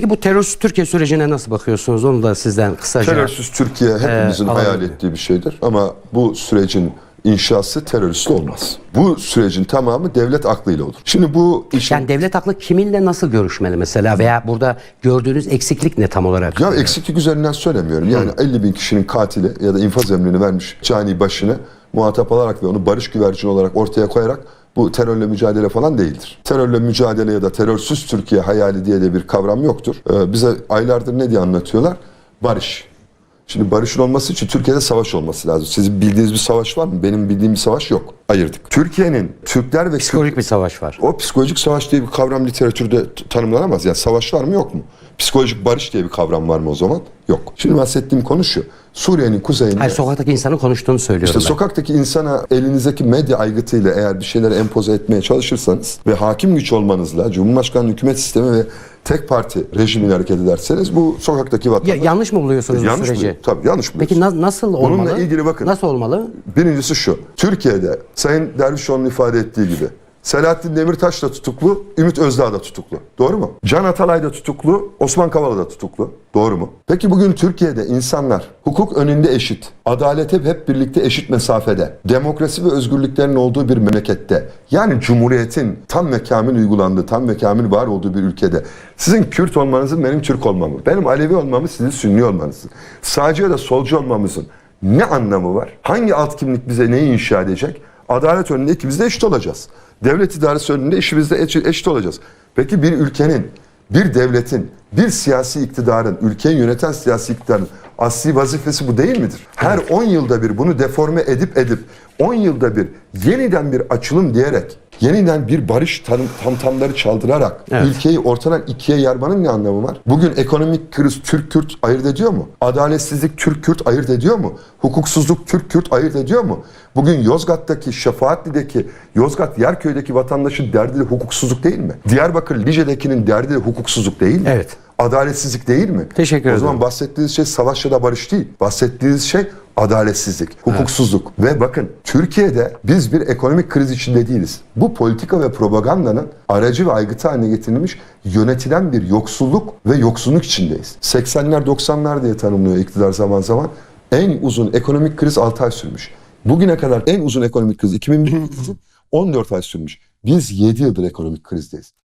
Peki bu terörsüz Türkiye sürecine nasıl bakıyorsunuz? Onu da sizden kısaca. Terörsüz Türkiye hepimizin Ee, hayal ettiği bir şeydir. Ama bu sürecin inşası teröristle olmaz. Bu sürecin tamamı devlet aklıyla olur. Şimdi bu işin... Yani devlet aklı kiminle nasıl görüşmeli mesela veya burada gördüğünüz eksiklik ne tam olarak? Ya eksiklik üzerinden söylemiyorum. Yani 50 bin kişinin katili ya da infaz emrini vermiş cani başını muhatap alarak ve onu barış güvercini olarak ortaya koyarak bu terörle mücadele falan değildir. Terörle mücadele ya da terörsüz Türkiye hayali diye de bir kavram yoktur. Ee, bize aylardır ne diye anlatıyorlar? Barış. Şimdi barışın olması için Türkiye'de savaş olması lazım. Sizin bildiğiniz bir savaş var mı? Benim bildiğim bir savaş yok. Ayırdık. Türkiye'nin Türkler ve Psikolojik bir savaş var. o psikolojik savaş diye bir kavram literatürde tanımlanamaz. Yani savaş var mı yok mu? Psikolojik barış diye bir kavram var mı o zaman? Yok. Şimdi bahsettiğim konu şu. Suriye'nin kuzeyinde Hayır sokaktaki insanın konuştuğunu söylüyorum işte ben. sokaktaki insana elinizdeki medya aygıtıyla eğer bir şeyler empoze etmeye çalışırsanız ve hakim güç olmanızla Cumhurbaşkanlığı hükümet sistemi ve tek parti rejimini hareket ederseniz bu sokaktaki vatandaş... Ya, yanlış mı buluyorsunuz bu yanlış süreci? mı? Tabii yanlış mı? Peki na- nasıl olmalı? Bununla ilgili bakın. Nasıl olmalı? Birincisi şu. Türkiye'de Sayın Dervişoğlu'nun ifade ettiği gibi Selahattin Demirtaş da tutuklu, Ümit Özdağ da tutuklu. Doğru mu? Can Atalay da tutuklu, Osman Kavala da tutuklu. Doğru mu? Peki bugün Türkiye'de insanlar hukuk önünde eşit, adalete hep birlikte eşit mesafede, demokrasi ve özgürlüklerin olduğu bir memlekette, yani cumhuriyetin tam ve kamil uygulandığı, tam ve kamil var olduğu bir ülkede sizin Kürt olmanızın benim Türk olmamı, benim Alevi olmamı sizin Sünni olmanızın, sağcı ya da solcu olmamızın ne anlamı var? Hangi alt kimlik bize neyi inşa edecek? Adalet önünde ikimiz de eşit olacağız. Devlet idaresi önünde işimizde eşit, eşit olacağız. Peki bir ülkenin, bir devletin, bir siyasi iktidarın, ülkeyi yöneten siyasi iktidarın asli vazifesi bu değil midir? Her 10 yılda bir bunu deforme edip edip 10 yılda bir yeniden bir açılım diyerek yeniden bir barış tam, tamtamları çaldırarak Evet. ülkeyi ortadan ikiye yarmanın ne anlamı var? Bugün ekonomik kriz Türk-Kürt ayırt ediyor mu? Adaletsizlik Türk-Kürt ayırt ediyor mu? Hukuksuzluk Türk-Kürt ayırt ediyor mu? Bugün Yozgat'taki, Şefaatli'deki, Yozgat Yerköy'deki vatandaşın derdi de hukuksuzluk değil mi? Diyarbakır Lice'dekinin derdi de hukuksuzluk değil mi? Evet. Adaletsizlik değil mi? Teşekkür O zaman ederim. bahsettiğiniz şey savaş ya da barış değil. Bahsettiğiniz şey adaletsizlik, hukuksuzluk. Ve bakın Türkiye'de biz bir ekonomik kriz içinde değiliz. Bu politika ve propagandanın aracı ve aygıtı haline getirilmiş yönetilen bir yoksulluk ve yoksunluk içindeyiz. 80'ler 90'lar diye tanımlıyor iktidar zaman zaman. En uzun ekonomik kriz 6 ay sürmüş. Bugüne kadar en uzun ekonomik kriz 2001 14 ay sürmüş. Biz 7 yıldır ekonomik krizdeyiz.